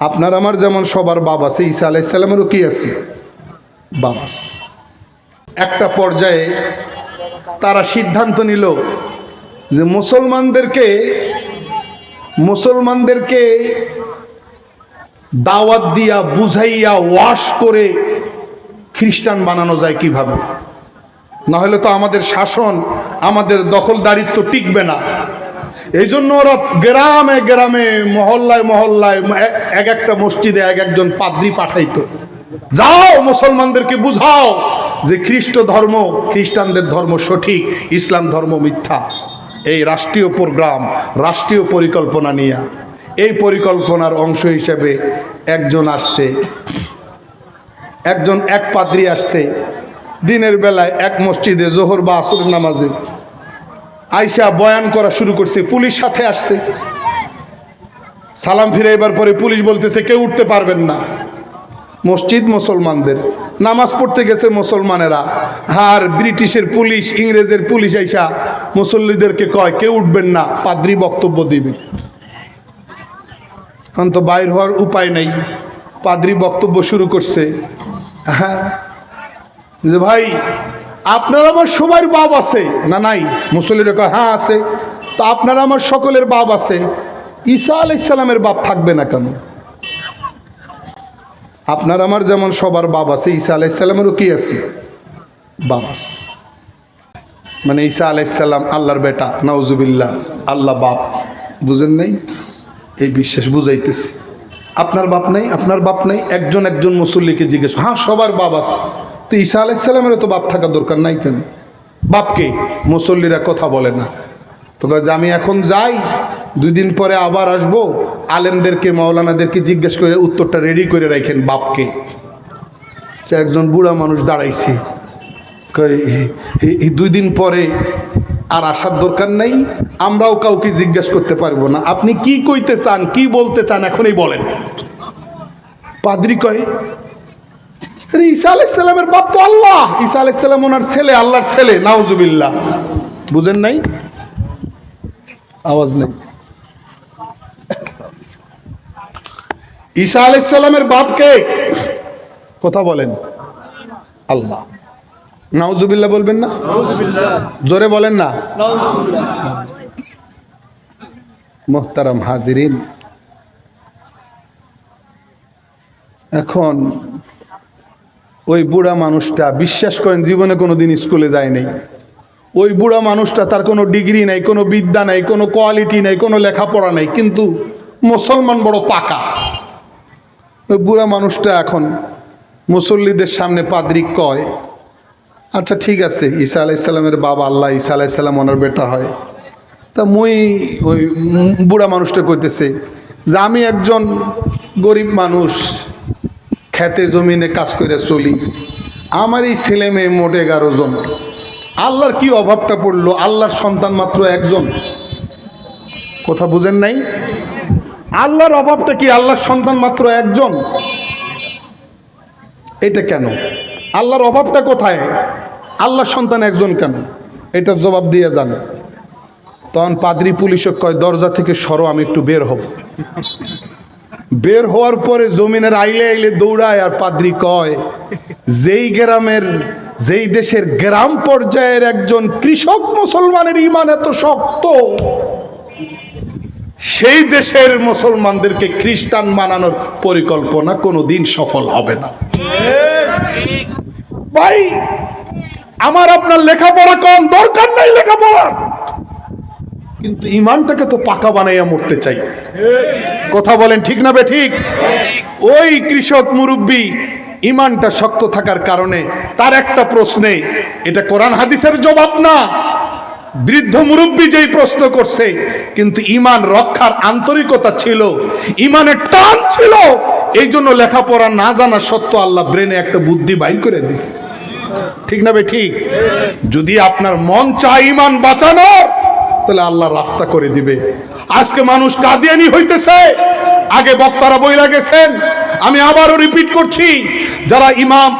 আপনার আমার যেমন সবার বাবা আছে, ঈসা আলাইসাল্লামেরও কি আছে? বাবা আছে। একটা পর্যায়ে তারা সিদ্ধান্ত নিল যে মুসলমানদেরকে মুসলমানদেরকে দাওয়াত দিয়া বুঝাইয়া ওয়াশ করে খ্রিস্টান বানানো যায় কীভাবে? নাহলে তো আমাদের শাসন, আমাদের দখলদারিত্ব টিকবে না। এই জন্য ওরা গ্রামে গ্রামে, মহল্লায় মহল্লায় এক একটা মসজিদে এক একজন পাদ্রি পাঠাইতো। যাও মুসলমানদেরকে বুঝাও যে খ্রিস্ট ধর্ম, খ্রিস্টানদের ধর্ম সঠিক, ইসলাম ধর্ম মিথ্যা। এই রাষ্ট্রীয় প্রোগ্রাম, রাষ্ট্রীয় পরিকল্পনা নিয়ে। এই পরিকল্পনার অংশ হিসেবে একজন আসছে। একজন এক পাদ্রি আসছে। দিনের বেলায় এক মসজিদে জোহর বা আসর নামাজে। আইসা বয়ান করা শুরু করছে, পুলিশ সাথে আসছে। সালাম ফিরে এবার পরে পুলিশ বলতেছে, কেউ উঠতে পারবেন না। মসজিদ মুসলমানদের, নামাজ পড়তে গেছে মুসলমানেরা। আর ব্রিটিশের পুলিশ, ইংরেজের পুলিশ আইসা মুসল্লিদেরকে কয়, কেউ উঠবেন না, পাদ্রি বক্তব্য দিবে। এখন তো বাইর হওয়ার উপায় নেই, পাদ্রি বক্তব্য শুরু করছে। হ্যাঁ যে ভাই আপনার আমার সবার বাপ আছে? না নাই? মুসল্লিরা কয় হ্যাঁ আছে। তা আপনার আমার সকলের বাপ আছে। ঈসা আলাইসালামের বাপ থাকবে না কেন? আপনার আমার যেমন সবার বাপ আছে, ঈসা আলাইসাল্লামেরও কি আছে? বাপ আছে। মানে ঈসা আলাইসাল্লাম আল্লাহর বেটা, নাউজুবিল্লাহ, আল্লাহ বাপ। বুঝেন নাই? এই বিশ্বাস বুঝাইতেছে। আপনার বাপ নেই, আপনার বাপ নেই, একজন একজন মুসল্লিকে জিজ্ঞেস হ্যাঁ সবার বাপ আছে। তো ঈসা আলাইসাল্লামেরও তো বাপ থাকার দরকার নাই কেন? বাপকে মুসল্লিরা কথা বলে না। তো যে আমি এখন যাই দুই দিন পরে আবার আসব। আলেমদেরকে মাওলানাদেরকে জিজ্ঞেস করে উত্তরটা রেডি করে রাখেন বাপকে। সে একজন বুড়া মানুষ দাঁড়াইছে। কয়, "এই- এই- এই দুই দিন পরে আর আসার দরকার নাই আমরাও কাউকে জিজ্ঞেস করতে পারব না। আপনি কি কইতে চান কি বলতে চান এখনই বলেন। পাদ্রি কয় আরে ঈসা আলাইসাল্লামের বাপ তো আল্লাহ। ঈসা আলাইসাল্লাম ওনার ছেলে, আল্লাহর ছেলে, নাউজুবিল্লাহ। বুঝেন নাই? আওয়াজ নেই। ঈসা আলাইসাল্লামের বাপকে কথা বলেন। আল্লাহ। নাউজুবিল্লাহ বলবেন না? জোরে বলেন না। মোহতারাম হাজিরিন। এখন ওই বুড়া মানুষটা, বিশ্বাস করেন জীবনে কোনো দিন স্কুলে যায় নাই। ওই বুড়া মানুষটা তার কোনো ডিগ্রি নাই, কোনো বিদ্যা নাই, কোনো কোয়ালিটি নাই, কোনো লেখাপড়া নাই, কিন্তু মুসলমান বড় পাকা। ওই বুড়া মানুষটা এখন মুসল্লিদের সামনে পাদ্রিক কয় আচ্ছা ঠিক আছে, ঈসা আলাইসাল্লামের বাবা আল্লাহ, ঈসা আলাইসাল্লাম ওনার বেটা হয়। তা মুই ওই বুড়া মানুষটা কইতেছে যে, আমি একজন গরিব মানুষ খেতে জমিনে কাজ করে চলি। আমার এই ছেলে মেয়ে মোট এগারো জন। আল্লাহর কি অভাবটা পড়ল? আল্লাহর সন্তান মাত্র একজন। কথা বুঝেন নাই? আল্লাহর অভাবটা কি? আল্লাহর সন্তান মাত্র একজন? এটা কেন? আল্লাহর অভাবটা কোথায়? আল্লাহর সন্তান একজন কেন? এটা জবাব দিয়ে যান। তখন পাদ্রি পুলিশক কয়, দরজা থেকে সরো, আমি একটু বের হব। বের হওয়ার পরে জমিনের আইলে আইলে দৌড়ায় আর পাদ্রি কয়, যেই গ্রামের, যেই দেশের গ্রাম পর্যায়ের একজন কৃষক মুসলমানের ইমান এত শক্ত, সেই দেশের মুসলমানদেরকে খ্রিস্টান বানানোর পরিকল্পনা কোনোদিন সফল হবে না। ভাই, আমার আপনার লেখাপড়া কম, দরকার নাই লেখাপড়ার। কিন্তু ইমানটাকে তো পাকা বানাইয়া মরতে চাই। কথা বলেন, ঠিক না বে ঠিক? ওই কৃষক মুরব্বী ইমানটা শক্ত থাকার কারণে তার একটা প্রশ্নে, এটা কোরআন হাদিসের জবাব না। বৃদ্ধ মুরব্বী যেই প্রশ্ন করছে, কিন্তু ইমান রক্ষার আন্তরিকতা ছিল, ইমানের টান ছিল এই জন্য লেখাপড়া না জানা সত্ত্বেও আল্লাহ ব্রেনে একটা বুদ্ধি বাই করে দিস ঠিক না বে ঠিক? যদি আপনার মন চায় ইমান বাঁচানোর তাহলে আল্লাহ রাস্তা করে দিবে। আজকে মানুষ কাদিয়ানি হইতেছে, আগে বক্তারা বইলা গেছেন, আমি আবারও রিপিট করছি, যারা ইমাম,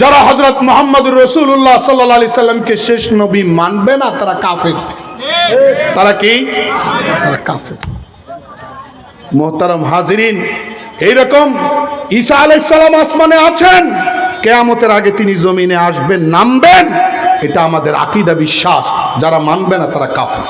যারা হজরত মোহাম্মদ রসুল্লাহ সাল্লাহ আলি সাল্লামকে শেষ নবী মানবে না, তারা কাফের। তারা কি? তারা কাফের। মোহতারাম হাজিরিন, এইরকম ঈসা আলাইসাল্লাম আসমানে আছেন, কেয়ামতের আগে তিনি জমিনে আসবেন, নামবেন, এটা আমাদের আকিদা, বিশ্বাস। যারা মানবে না, তারা কাফের।